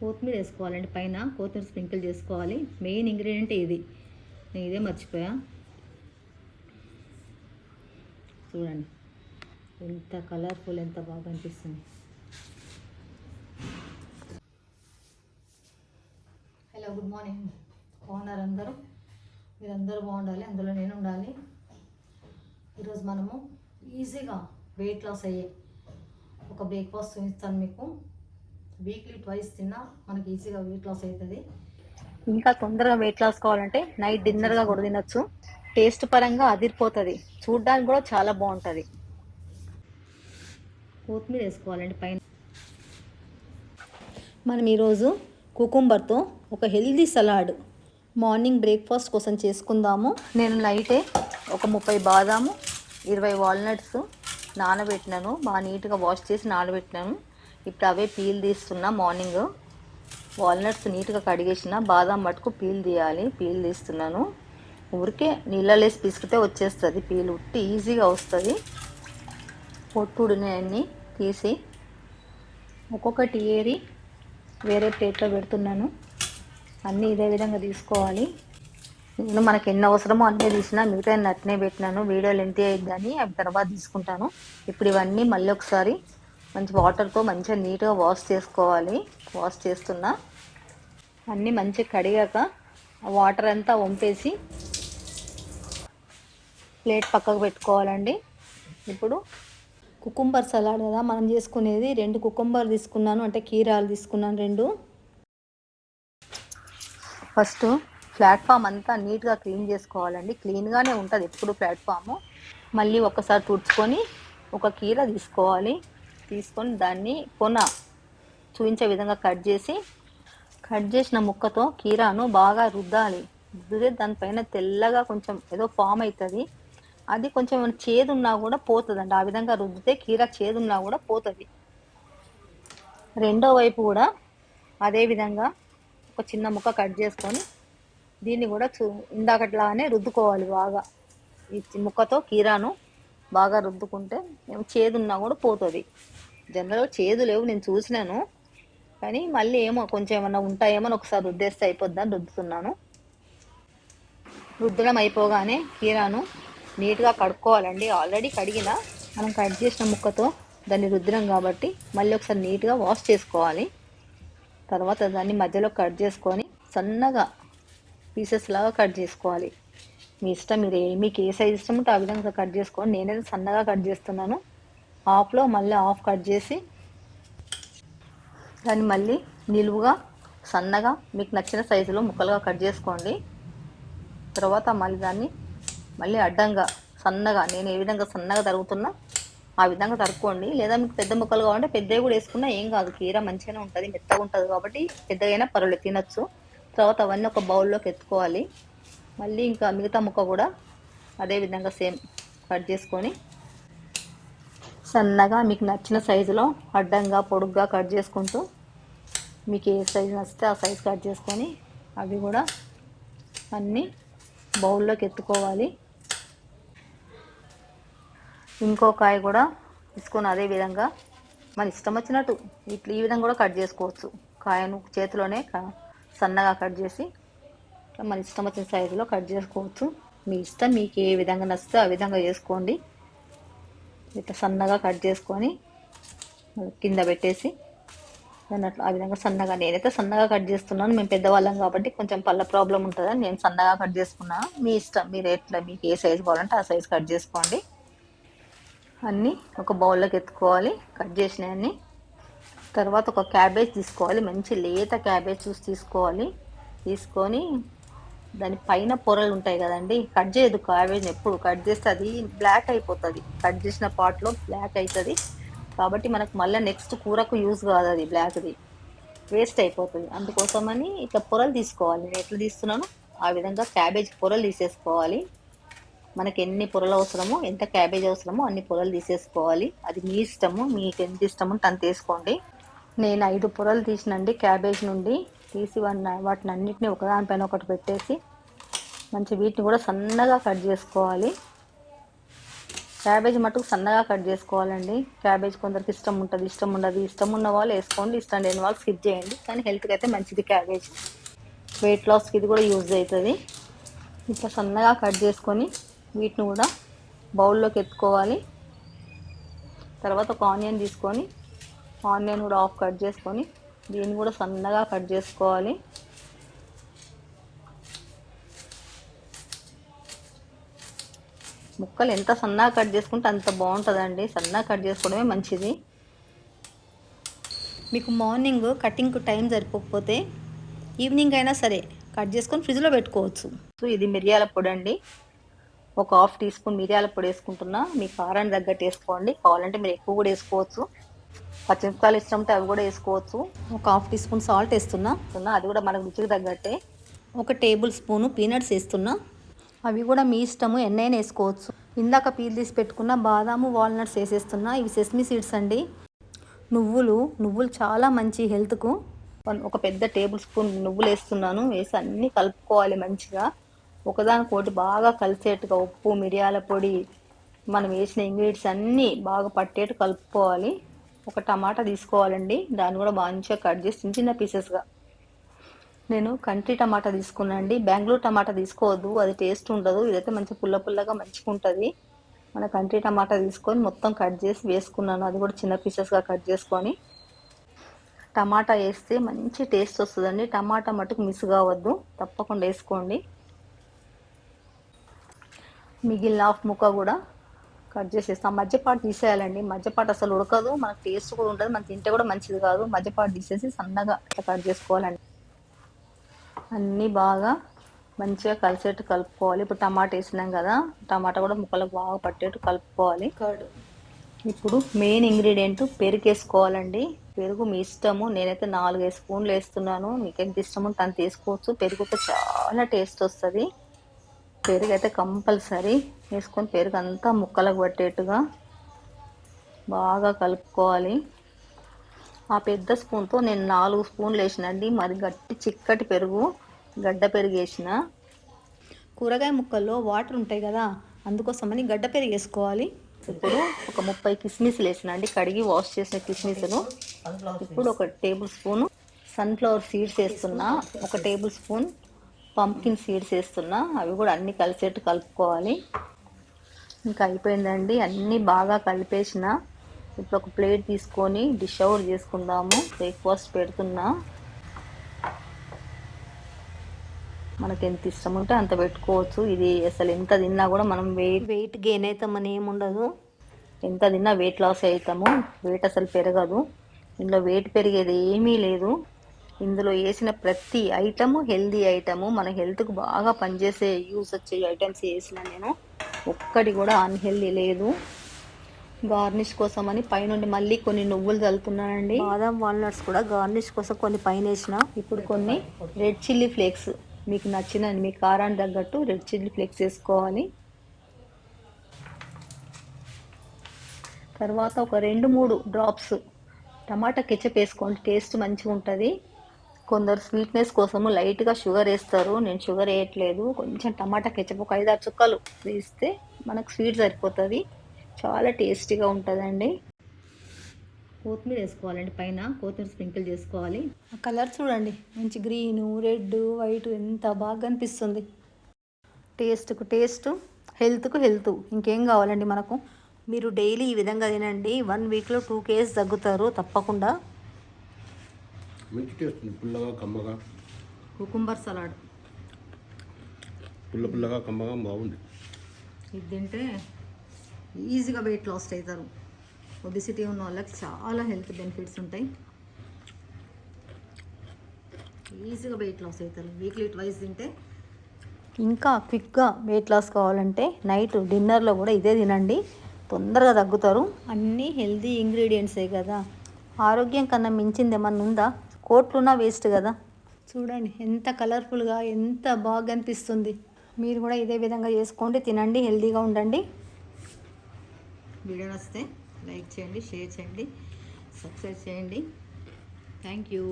కొత్తిమీర వేసుకోవాలండి పైన. కొత్తిమీర స్ప్రింకిల్ చేసుకోవాలి. మెయిన్ ఇంగ్రీడియంట్ ఇది. నేను ఇదే మర్చిపోయా. చూడండి. ఎంత కలర్ఫుల్ ఎంత బాగా అనిపిస్తుంది. హలో గుడ్ మార్నింగ్ బాగున్నారు అందరూ? మీరందరూ బాగుండాలి అందులో నేను ఉండాలి. ఈరోజు మనము ఈజీగా వెయిట్ లాస్ అయ్యే ఒక బ్రేక్ఫాస్ట్ చూపిస్తాను మీకు. వీక్లీ ట్వైస్ తిన్నా మనకి ఈజీగా వెయిట్ లాస్ అవుతుంది ఇంకా తొందరగా వెయిట్ లాస్ కావాలంటే నైట్ డిన్నర్గా కూడా తినొచ్చు. టేస్ట్ పరంగా అదిరిపోతుంది. చూడ్డానికి కూడా చాలా బాగుంటుంది. కొత్తిమీర వేసుకోవాలండి పైన. మనం ఈరోజు కుకుంబర్తో ఒక హెల్దీ సలాడ్ మార్నింగ్ బ్రేక్ఫాస్ట్ కోసం చేసుకుందాము. నేను నైటే ఒక ముప్పై బాదాము ఇరవై వాల్నట్స్ నానబెట్టినాను. బాగా నీట్గా వాష్ చేసి నానబెట్టినాను. ఇప్పుడు అవే పీల్ తీస్తున్నా మార్నింగ్. వాల్నట్స్ నీట్గా కడిగేసిన బాదం మటుకు పీల్ తీయాలి పీల్ తీస్తున్నాను. ఊరికే నీళ్ళలో వేసి పిసికితే వచ్చేస్తుంది పీల్ ఉట్టి ఈజీగా వస్తుంది. పొట్టుడినవన్నీ తీసి ఒక్కొక్కటి ఏరి వేరే ప్లేట్లో పెడుతున్నాను. అన్నీ ఇదే విధంగా తీసుకోవాలి. నేను మనకి ఎన్ని అవసరమో అన్నీ తీసినా మిగతా అట్నే పెట్టినాను. వీడియోలు ఎంత అయ్యిద్దని అవి తర్వాత తీసుకుంటాను. ఇప్పుడు ఇవన్నీ మళ్ళీ ఒకసారి మంచి వాటర్తో మంచిగా నీట్గా వాష్ చేసుకోవాలి. వాష్ చేస్తున్నా. అన్నీ మంచిగా కడిగాక వాటర్ అంతా వంపేసి ప్లేట్ పక్కకు పెట్టుకోవాలండి. ఇప్పుడు కుకుంబర్ సలాడ్ కదా మనం చేసుకునేది రెండు కుకుంబర్ తీసుకున్నాను అంటే కీరాలు తీసుకున్నాను రెండు. ఫస్ట్ ప్లాట్ఫామ్ అంతా నీట్గా క్లీన్ చేసుకోవాలండి. క్లీన్గానే ఉంటుంది ఎప్పుడు ప్లాట్ఫాము. మళ్ళీ ఒకసారి తుడుచుకొని ఒక కీర తీసుకోవాలి. తీసుకొని దాన్ని కొన చూపించే విధంగా కట్ చేసి కట్ చేసిన ముక్కతో కీరాను బాగా రుద్దాలి. రుద్దితే దానిపైన తెల్లగా కొంచెం ఏదో ఫామ్ అవుతుంది అది కొంచెం చేదున్నా కూడా పోతుందండి. ఆ విధంగా రుద్దితే కీర చేదున్నా కూడా పోతుంది. రెండో వైపు కూడా అదే విధంగా ఒక చిన్న ముక్క కట్ చేసుకొని దీన్ని కూడా చూ ఇందాకట్లానే రుద్దుకోవాలి బాగా. ఈ ముక్కతో కీరాను బాగా రుద్దుకుంటే ఏమో చేదు ఉన్నా కూడా పోతుంది. జనరల్గా చేదు లేవు నేను చూసినాను. కానీ మళ్ళీ ఏమో కొంచెం ఏమన్నా ఉంటాయేమో అని ఒకసారి రుద్దేస్తే అయిపోద్దని రుద్దుతున్నాను. రుద్దడం అయిపోగానే కీరాను నీట్గా కడుక్కోవాలండి. ఆల్రెడీ కడిగిన మనం కట్ చేసిన ముక్కతో దాన్ని రుద్దినాం కాబట్టి మళ్ళీ ఒకసారి నీట్గా వాష్ చేసుకోవాలి. తర్వాత దాన్ని మధ్యలో కట్ చేసుకొని సన్నగా పీసెస్ లాగా కట్ చేసుకోవాలి. మీ ఇష్టం మీరు మీకు ఏ సైజ్ ఇష్టమో ఆ విధంగా కట్ చేసుకోండి. నేనైతే సన్నగా కట్ చేస్తున్నాను. హాఫ్లో మళ్ళీ హాఫ్ కట్ చేసి దాన్ని మళ్ళీ నిలువుగా సన్నగా మీకు నచ్చిన సైజులో ముక్కలుగా కట్ చేసుకోండి. తర్వాత మళ్ళీ దాన్ని మళ్ళీ అడ్డంగా సన్నగా నేను ఏ విధంగా సన్నగా తరుగుతున్నా ఆ విధంగా తరుక్కోండి. లేదా మీకు పెద్ద ముక్కలు కావాలంటే పెద్దవి కూడా వేసుకున్నా ఏం కాదు. కీర మంచిగానే ఉంటుంది మెత్తగా ఉంటుంది కాబట్టి పెద్దగైనా పర్వాలేదు తినొచ్చు. తర్వాత అవన్నీ ఒక బౌల్లోకి ఎత్తుకోవాలి. మళ్ళీ ఇంకా మిగతా ముక్క కూడా అదే విధంగా సేమ్ కట్ చేసుకొని సన్నగా మీకు నచ్చిన సైజులో అడ్డంగా పొడుగ్గా కట్ చేసుకుంటూ మీకు ఏ సైజు నచ్చితే ఆ సైజు కట్ చేసుకొని అవి కూడా అన్నీ బౌల్లోకి ఎత్తుకోవాలి. ఇంకో కాయ కూడా తీసుకొని అదే విధంగా మన ఇష్టం వచ్చినట్టు ఇట్లా ఈ విధంగా కూడా కట్ చేసుకోవచ్చు. కాయను చేతిలోనే సన్నగా కట్ చేసి ఇట్లా మన ఇష్టం వచ్చిన సైజులో కట్ చేసుకోవచ్చు. మీ ఇష్టం మీకు ఏ విధంగా నచ్చితే ఆ విధంగా చేసుకోండి. ఇట్లా సన్నగా కట్ చేసుకొని కింద పెట్టేసి దాన్ని అట్లా ఆ విధంగా సన్నగా నేనైతే సన్నగా కట్ చేస్తున్నాను. మేము పెద్దవాళ్ళం కాబట్టి కొంచెం పళ్ళ ప్రాబ్లం ఉంటుందని నేను సన్నగా కట్ చేసుకున్నాను మీ ఇష్టం మీరు ఎట్లా మీకు ఏ సైజు కావాలంటే ఆ సైజు కట్ చేసుకోండి. అన్నీ ఒక బౌల్లోకి ఎత్తుకోవాలి. కట్ చేసినవన్నీ. తర్వాత ఒక క్యాబేజ్ తీసుకోవాలి. మంచి లేత క్యాబేజ్ చూసి తీసుకోవాలి. తీసుకొని దాని పైన పొరలు ఉంటాయి కదండి. కట్ చేయదు క్యాబేజ్ ఎప్పుడు కట్ చేస్తే అది బ్లాక్ అయిపోతుంది. కట్ చేసిన పార్ట్లో బ్లాక్ అవుతుంది కాబట్టి మనకు మళ్ళీ నెక్స్ట్ కూరకు యూజ్ కాదు అది బ్లాక్ది. వేస్ట్ అయిపోతుంది. అందుకోసమని ఇట్లా పొరలు తీసుకోవాలి. నేను ఎట్లా తీస్తున్నాను ఆ విధంగా క్యాబేజ్ పొరలు తీసేసుకోవాలి. మనకి ఎన్ని పొరలు అవసరమో ఎంత క్యాబేజ్ అవసరమో అన్ని పొరలు తీసేసుకోవాలి. అది మీ ఇష్టము మీకు ఎంత ఇష్టము తను తీసుకోండి నేను ఐదు పొరలు తీసినండి క్యాబేజ్ నుండి. తీసి వాటిని వాటిని అన్నిటిని ఒకదానిపైన ఒకటి పెట్టేసి మంచి వీటిని కూడా సన్నగా కట్ చేసుకోవాలి. క్యాబేజ్ మటుకు సన్నగా కట్ చేసుకోవాలండి. క్యాబేజ్ కొందరికి ఇష్టం ఉంటుంది ఇష్టం ఉండదు. ఇష్టం ఉన్న వాళ్ళు వేసుకోండి ఇష్టం లేని వాళ్ళు స్కిప్ చేయండి. కానీ హెల్త్కి అయితే మంచిది క్యాబేజ్. వెయిట్ లాస్కి ఇది కూడా యూజ్ అవుతుంది. ఇట్లా సన్నగా కట్ చేసుకొని వీటిని కూడా బౌల్లోకి ఎత్తుకోవాలి. తర్వాత ఒక ఆనియన్ తీసుకొని ఆనియన్ కూడా ఆఫ్ కట్ చేసుకొని దీన్ని కూడా సన్నగా కట్ చేసుకోవాలి. ముక్కలు ఎంత సన్నగా కట్ చేసుకుంటే అంత బాగుంటుందండి. సన్నగా కట్ చేసుకోవడమే మంచిది. మీకు మార్నింగ్ కటింగ్కు టైం సరిపోకపోతే ఈవినింగ్ అయినా సరే కట్ చేసుకొని ఫ్రిడ్జ్లో పెట్టుకోవచ్చు. సో ఇది మిరియాల పొడి అండి. ఒక హాఫ్ టీ స్పూన్ మిరియాల పొడి వేసుకుంటున్నా. మీ కారాన్ని తగ్గట్టు వేసుకోండి. కావాలంటే మీరు ఎక్కువ కూడా వేసుకోవచ్చు. పచ్చిమిరపకాయలు ఇష్టం ఉంటే అవి కూడా వేసుకోవచ్చు. ఒక హాఫ్ టీ స్పూన్ సాల్ట్ వేస్తున్నా. అది కూడా మనకు రుచికి తగ్గట్టే. ఒక టేబుల్ స్పూను పీనట్స్ వేస్తున్నా. అవి కూడా మీ ఇష్టము ఎన్నైనా వేసుకోవచ్చు. ఇందాక పీల్ తీసి పెట్టుకున్న బాదాము వాల్నట్స్ వేసేస్తున్నా. ఇవి సెస్మి సీడ్స్ అండి. నువ్వులు నువ్వులు చాలా మంచి హెల్త్కు. ఒక పెద్ద టేబుల్ స్పూన్ నువ్వులు వేస్తున్నాను. వేసి అన్నీ కలుపుకోవాలి మంచిగా. ఒకదానికోటి బాగా కలిసేట్టుగా ఉప్పు మిరియాల పొడి మనం వేసిన ఇంగ్రీడియంట్స్ అన్నీ బాగా పట్టేట్టు కలుపుకోవాలి. ఒక టమాటా తీసుకోవాలండి. దాన్ని కూడా మంచిగా కట్ చేసి చిన్న చిన్న పీసెస్గా నేను కంట్రీ టమాటా తీసుకున్నా అండి బెంగళూరు టమాటా తీసుకోవద్దు. అది టేస్ట్ ఉండదు. ఇదైతే మంచి పుల్ల పుల్లగా మంచిగా ఉంటుంది మన కంట్రీ టమాటా తీసుకొని మొత్తం కట్ చేసి వేసుకున్నాను. అది కూడా చిన్న పీసెస్గా కట్ చేసుకొని. టమాటా వేస్తే మంచి టేస్ట్ వస్తుందండి. టమాటా మటుకు మిస్ కావద్దు. తప్పకుండా వేసుకోండి. మిగిలిన హాఫ్ ముక్క కూడా కట్ చేసేస్తాం. మధ్యపాటు తీసేయాలండి. మధ్యపాటు అసలు ఉడకదు. మనకు టేస్ట్ కూడా ఉంటుంది మనం తింటే కూడా మంచిది కాదు. మధ్యపాటు తీసేసి సన్నగా కట్ చేసుకోవాలండి. అన్నీ బాగా మంచిగా కలిసేట్టు కలుపుకోవాలి. ఇప్పుడు టమాటా వేసినాం కదా టమాటా కూడా ముక్కలకు బాగా పట్టేట్టు కలుపుకోవాలి. కర్డ్. ఇప్పుడు మెయిన్ ఇంగ్రీడియంట్ పెరుగు వేసుకోవాలండి పెరుగు మీ ఇష్టము. నేనైతే నాలుగైదు స్పూన్లు వేస్తున్నాను. మీకు ఎంత ఇష్టం ఉంటే అంత వేసుకోవచ్చు. పెరుగుతో చాలా టేస్ట్ వస్తుంది. పెరుగు అయితే కంపల్సరీ వేసుకొని పెరుగు అంతా ముక్కలకు పట్టేట్టుగా బాగా కలుపుకోవాలి. ఆ పెద్ద స్పూన్తో నేను నాలుగు స్పూన్లు వేసినండి. మరి గట్టి చిక్కటి పెరుగు గడ్డ పెరుగు వేసిన. కూరగాయ ముక్కల్లో వాటర్ ఉంటాయి కదా అందుకోసమని గడ్డ పెరిగి వేసుకోవాలి. ఇప్పుడు ఒక ముప్పై కిస్మిస్లు వేసినండి. కడిగి వాష్ చేసిన కిస్మిస్లు. ఇప్పుడు ఒక టేబుల్ స్పూన్ సన్ఫ్లవర్ సీడ్స్ వేస్తున్నా ఒక టేబుల్ స్పూన్ పంకిన్ సీడ్స్ వేస్తున్నా. అవి కూడా అన్ని కలిసేట్టు కలుపుకోవాలి. ఇంకా అయిపోయిందండి. అన్నీ బాగా కలిపేసిన. ఇప్పుడు ఒక ప్లేట్ తీసుకొని డిష్ అవుట్ చేసుకుందాము. బ్రేక్ఫాస్ట్ పెడుతున్నా. మనకి ఎంత ఇష్టం ఉంటే అంత పెట్టుకోవచ్చు. ఇది అసలు ఎంత తిన్నా కూడా మనం వెయిట్ వెయిట్ గెయిన్ అయితే మన ఏముండదు ఎంత తిన్నా వెయిట్ లాస్ అవుతాము వెయిట్ అసలు పెరగదు. ఇందులో వెయిట్ పెరిగేది ఏమీ లేదు. ఇందులో వేసిన ప్రతి ఐటము హెల్దీ ఐటము. మన హెల్త్కు బాగా పనిచేసే యూస్ వచ్చే ఐటమ్స్ వేసిన నేను ఒక్కటి కూడా అన్హెల్దీ లేదు. గార్నిష్ కోసం అని పైనుండి మళ్ళీ కొన్ని నువ్వులు చల్లుతున్నానండి. బాదం వాల్నట్స్ కూడా గార్నిష్ కోసం కొన్ని పైన వేసిన ఇప్పుడు కొన్ని రెడ్ చిల్లీ ఫ్లేక్స్ మీకు నచ్చిన మీ కారానికి తగ్గట్టు రెడ్ చిల్లీ ఫ్లేక్స్ వేసుకోవాలి. తర్వాత ఒక రెండు మూడు డ్రాప్స్ టమాటా కెచప్ వేసుకోండి. టేస్ట్ మంచిగా ఉంటుంది కొందరు స్వీట్నెస్ కోసము లైట్గా షుగర్ వేస్తారు. నేను షుగర్ వేయట్లేదు. కొంచెం టమాటా కెచప్ ఒక ఐదారు చుక్కలు వేస్తే మనకు స్వీట్ సరిపోతుంది. చాలా టేస్టీగా ఉంటుందండి. కొత్తిమీర వేసుకోవాలండి పైన. కొత్తిమీర స్ప్రింకిల్ చేసుకోవాలి. ఆ కలర్ చూడండి. మంచి గ్రీను రెడ్ వైట్ ఎంత బాగా అనిపిస్తుంది. టేస్ట్కు టేస్ట్ హెల్త్కు హెల్త్ ఇంకేం కావాలండి మనకు? మీరు డైలీ ఈ విధంగా తినండి. వన్ వీక్లో టూ కేజీస్ తగ్గుతారు తప్పకుండా. మంచి టేస్ట్ ఉంది. పుల్లగా కమ్మగా. Cucumber salad. పుల్ల పుల్లగా కమ్మగా బాగుంది. ఇది తింటే ఈజీగా వెయిట్ లాస్ అవుతారు. ఒబిసిటీ ఉన్న వాళ్ళకి చాలా హెల్త్ బెనిఫిట్స్ ఉంటాయి. ఈజీగా వెయిట్ లాస్ అవుతారు. వీక్లీ ట్వైస్ తింటే ఇంకా క్విక్గా వెయిట్ లాస్ కావాలంటే నైట్ డిన్నర్లో కూడా ఇదే తినండి. తొందరగా తగ్గుతారు. అన్నీ హెల్తీ ఇంగ్రీడియంట్సే కదా. ఆరోగ్యం కన్నా మించింది ఏమన్నా ఉందా? కోట్లున్నా వేస్ట్ కదా. చూడండి ఎంత కలర్ఫుల్గా ఎంత బాగా అనిపిస్తుంది. మీరు కూడా ఇదే విధంగా చేసుకోండి తినండి హెల్తీగా ఉండండి. వీడియో నచ్చితే లైక్ చేయండి షేర్ చేయండి సబ్స్క్రైబ్ చేయండి. Thank you.